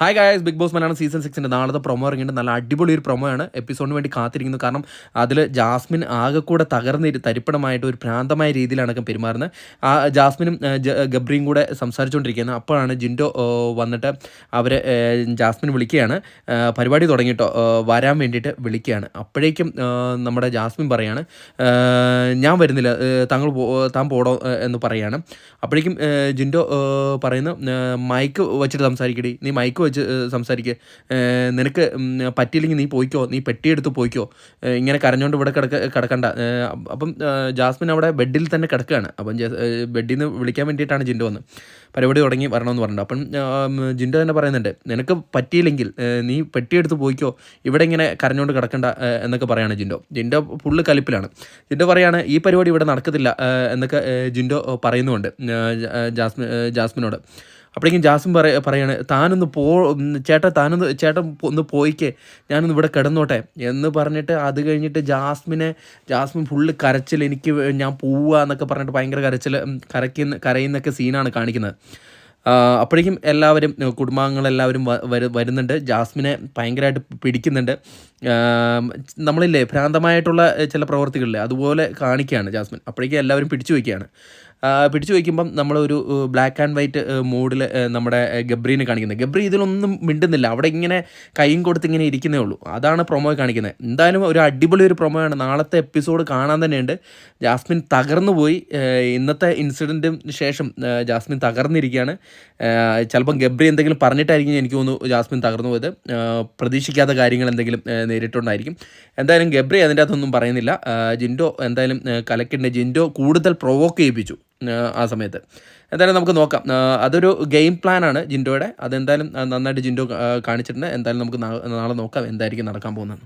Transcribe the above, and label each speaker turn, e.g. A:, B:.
A: Hi guys Bigg Boss Malayalam season സിക്സിന്റെ നാളത്തെ promo ഇറങ്ങിയിട്ട് നല്ല അടിപൊളി ഒരു പ്രൊമോ ആണ്. എപ്പിസോഡിന് വേണ്ടി കാത്തിരിക്കുന്നു. കാരണം അതിൽ ജാസ്മിൻ ആകെ കൂടെ തകർന്ന് തരിപ്പണമായിട്ട് ഒരു ഭ്രാന്തമായ രീതിയിലാണ് പെരുമാറുന്നത്. ആ ജാസ്മിനും ഗബ്രിയും കൂടെ സംസാരിച്ചുകൊണ്ടിരിക്കുന്നത് അപ്പോഴാണ് ജിൻഡോ വന്നിട്ട് അവർ ജാസ്മിൻ വിളിക്കുകയാണ്. പരിപാടി തുടങ്ങിയിട്ടോ? വരാൻ വേണ്ടിയിട്ട് വിളിക്കുകയാണ്. അപ്പോഴേക്കും നമ്മുടെ ജാസ്മിൻ പറയാണ് ഞാൻ വരുന്നില്ല താങ്കൾ താൻ പോടോ എന്ന് പറയാണ്. അപ്പോഴേക്കും ജിൻഡോ പറയുന്നു മൈക്ക് വെച്ചിട്ട് സംസാരിക്കടി. നീ മൈക്ക് വെച്ച് സംസാരിക്കുക നിനക്ക് പറ്റിയില്ലെങ്കിൽ നീ പോയിക്കോ നീ പെട്ടിയെടുത്ത് പോയിക്കോ. ഇങ്ങനെ കരഞ്ഞുകൊണ്ട് ഇവിടെ കിടക്ക കിടക്കണ്ട. അപ്പം ജാസ്മിൻ അവിടെ ബെഡിൽ തന്നെ കിടക്കുകയാണ് അപ്പം ബെഡിൽ നിന്ന് വിളിക്കാൻ വേണ്ടിയിട്ടാണ് ജിൻഡോ വന്ന്. പരിപാടി തുടങ്ങി വരണമെന്ന് പറഞ്ഞിട്ട് അപ്പം ജിൻഡോ തന്നെ പറയുന്നുണ്ട് നിനക്ക് പറ്റിയില്ലെങ്കിൽ നീ പെട്ടിയെടുത്ത് പോയിക്കോ. ഇവിടെ ഇങ്ങനെ കരഞ്ഞുകൊണ്ട് കിടക്കണ്ട എന്നൊക്കെ പറയാണ് ജിൻഡോ. ജിൻഡോ ഫുള്ള് കലിപ്പിലാണ്. ജിൻഡോ പറയാണ് ഈ പരിപാടി ഇവിടെ നടക്കത്തില്ല എന്നൊക്കെ ജിൻഡോ പറയുന്നുണ്ട് ഏ, ജാസ്മിൻ ജാസ്മിനോട്. അപ്പോഴേക്കും ജാസ്മിൻ പറയ പറയാണ് താനൊന്ന് പോ ചേട്ടാ താനൊന്ന് ചേട്ടൻ ഒന്ന് പോയിക്കേ. ഞാനൊന്ന് ഇവിടെ കിടന്നോട്ടെ. എന്ന് പറഞ്ഞിട്ട് അത് കഴിഞ്ഞിട്ട് ജാസ്മിനെ ജാസ്മിൻ ഫുള്ള് കരച്ചിൽ എനിക്ക് ഞാൻ പോവുക എന്നൊക്കെ പറഞ്ഞിട്ട് ഭയങ്കര കരച്ചിൽ കരയ്ക്കുന്ന കരയുന്നൊക്കെ സീനാണ് കാണിക്കുന്നത്. അപ്പോഴേക്കും എല്ലാവരും കുടുംബാംഗങ്ങളെല്ലാവരും വരു- വരുന്നുണ്ട്. ജാസ്മിനെ ഭയങ്കരമായിട്ട് പിടിക്കുന്നുണ്ട്. നമ്മളില്ലേ ഭ്രാന്തമായിട്ടുള്ള ചില പ്രവർത്തികളില്ലേ അതുപോലെ കാണിക്കുകയാണ് ജാസ്മിൻ. അപ്പോഴേക്കും എല്ലാവരും പിടിച്ചു വയ്ക്കുകയാണ്. പിടിച്ചു വയ്ക്കുമ്പം നമ്മളൊരു ബ്ലാക്ക് ആൻഡ് വൈറ്റ് മൂഡിൽ നമ്മുടെ ഗബ്രീനെ കാണിക്കുന്നത്. ഗബ്രി ഇതിലൊന്നും മിണ്ടുന്നില്ല. അവിടെ ഇങ്ങനെ കൈയും കൊടുത്ത് ഇങ്ങനെ ഇരിക്കുന്നേ ഉള്ളൂ. അതാണ് പ്രൊമോ കാണിക്കുന്നത്. എന്തായാലും ഒരു അടിപൊളി ഒരു പ്രൊമോ ആണ്. നാളത്തെ എപ്പിസോഡ് കാണാൻ തന്നെയുണ്ട്. ജാസ്മിൻ തകർന്നു പോയി. ഇന്നത്തെ ഇൻസിഡന്റിന് ശേഷം ജാസ്മിൻ തകർന്നിരിക്കുകയാണ്. ചിലപ്പം ഗബ്രി എന്തെങ്കിലും പറഞ്ഞിട്ടായിരിക്കും എനിക്ക് തോന്നുന്നു ജാസ്മിൻ തകർന്നു പോയത്. പ്രതീക്ഷിക്കാത്ത കാര്യങ്ങൾ എന്തെങ്കിലും നേരിട്ടുണ്ടായിരിക്കും. എന്തായാലും ഗബ്രി അതിന്റെ അകത്തൊന്നും പറയുന്നില്ല. ജിൻഡോ എന്തായാലും കലക്കിന്റെ ജിൻഡോ കൂടുതൽ പ്രൊവോക്ക് ചെയ്യിപ്പിച്ചു. ആ സമയത്ത്. എന്തായാലും നമുക്ക് നോക്കാം. അതൊരു ഗെയിം പ്ലാനാണ് ജിൻഡോയുടെ. അതെന്തായാലും നന്നായിട്ട് ജിൻഡോ കാണിച്ചിട്ടുണ്ട്. എന്തായാലും നമുക്ക് നാളെ നോക്കാം എന്തായിരിക്കും നടക്കാൻ പോകുന്നത്